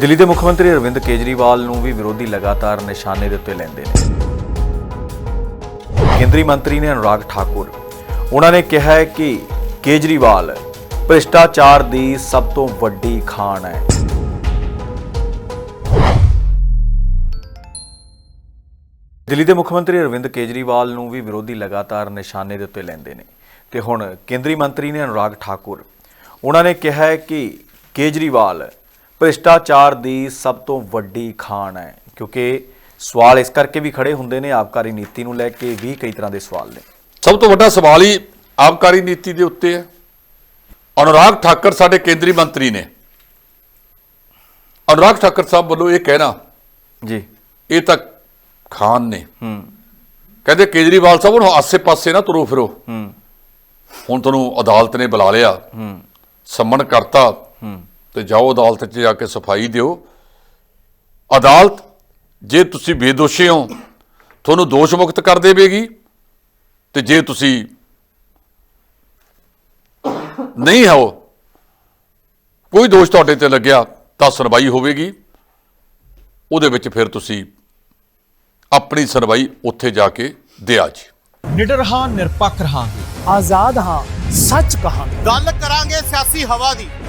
ਦਿੱਲੀ ਦੇ ਮੁੱਖ ਮੰਤਰੀ ਅਰਵਿੰਦ ਕੇਜਰੀਵਾਲ ਨੂੰ ਵੀ ਵਿਰੋਧੀ ਲਗਾਤਾਰ ਨਿਸ਼ਾਨੇ ਦੇ ਉੱਤੇ ਲੈਂਦੇ ਨੇ। ਕੇਂਦਰੀ ਮੰਤਰੀ ਨੇ ਅਨੁਰਾਗ ਠਾਕੁਰ। ਉਹਨਾਂ ਨੇ ਕਿਹਾ ਹੈ ਕਿ ਕੇਜਰੀਵਾਲ ਭ੍ਰਿਸ਼ਟਾਚਾਰ ਦੀ ਸਭ ਤੋਂ ਵੱਡੀ ਖਾਣ ਹੈ। ਦਿੱਲੀ ਦੇ ਮੁੱਖ ਮੰਤਰੀ ਅਰਵਿੰਦ ਕੇਜਰੀਵਾਲ ਨੂੰ ਵੀ ਵਿਰੋਧੀ ਲਗਾਤਾਰ ਨਿਸ਼ਾਨੇ ਦੇ ਉੱਤੇ ਲੈਂਦੇ ਨੇ। ਤੇ ਹੁਣ ਕੇਂਦਰੀ ਮੰਤਰੀ ਨੇ ਅਨੁਰਾਗ ਠਾਕੁਰ। ਉਹਨਾਂ ਨੇ ਕਿਹਾ ਹੈ ਕਿ ਕੇਜਰੀਵਾਲ ਭ੍ਰਿਸ਼ਟਾਚਾਰ ਦੀ ਸਭ ਤੋਂ ਵੱਡੀ ਖਾਣ ਹੈ ਕਿਉਂਕਿ ਸਵਾਲ ਇਸ ਕਰਕੇ ਵੀ ਖੜੇ ਹੁੰਦੇ ਨੇ ਆਬਕਾਰੀ ਨੀਤੀ ਨੂੰ ਲੈ ਕੇ ਵੀ ਕਈ ਤਰ੍ਹਾਂ ਦੇ ਸਵਾਲ ਨੇ। ਸਭ ਤੋਂ ਵੱਡਾ ਸਵਾਲ ਹੀ ਆਬਕਾਰੀ ਨੀਤੀ ਦੇ ਉੱਤੇ ਹੈ। ਅਨੁਰਾਗ ਠਾਕਰ ਸਾਡੇ ਕੇਂਦਰੀ ਮੰਤਰੀ ਨੇ। ਅਨੁਰਾਗ ਠਾਕਰ ਸਾਹਿਬ ਵੱਲੋਂ ਇਹ ਕਹਿਣਾ ਜੀ। ਇਹ ਤਾਂ ਖਾਨ ਨੇ। ਹੂੰ। ਕਹਿੰਦੇ ਕੇਜਰੀਵਾਲ ਸਾਹਿਬ ਨੂੰ ਆਸੇ-ਪਾਸੇ ਨਾ ਤੁਰੋ ਫਿਰੋ। ਹੂੰ। ਹੁਣ ਤੁਹਾਨੂੰ ਅਦਾਲਤ ਨੇ ਬੁਲਾ ਲਿਆ। ਹੂੰ। ਸੰਮਣ ਕਰਤਾ। ਹੂੰ। ਤੇ ਜਾਓ ਅਦਾਲਤ 'ਚ ਜਾ ਕੇ ਸਫ਼ਾਈ ਦਿਓ। ਅਦਾਲਤ ਜੇ ਤੁਸੀਂ ਬੇਦੋਸ਼ੀ ਹੋ ਤੁਹਾਨੂੰ ਦੋਸ਼ ਮੁਕਤ ਕਰ ਦੇਵੇਗੀ। ਤੇ ਜੇ ਤੁਸੀਂ ਨਹੀਂ ਹੋ ਕੋਈ ਦੋਸ਼ ਤੁਹਾਡੇ ਤੇ ਲੱਗਿਆ ਤਾਂ ਸੁਣਵਾਈ ਹੋਵੇਗੀ। ਉਹਦੇ ਵਿੱਚ ਫਿਰ ਤੁਸੀਂ ਆਪਣੀ ਸੁਣਵਾਈ ਉੱਥੇ ਜਾ ਕੇ ਦਿਆ ਜੀ। ਨਿਡਰ ਹਾਂ ਨਿਰਪੱਖ ਰਹਾਂਗੇ। ਆਜ਼ਾਦ ਹਾਂ ਸੱਚ ਕਹਾਂਗੇ। ਗੱਲ ਕਰਾਂਗੇ ਸਿਆਸੀ ਹਵਾ ਦੀ।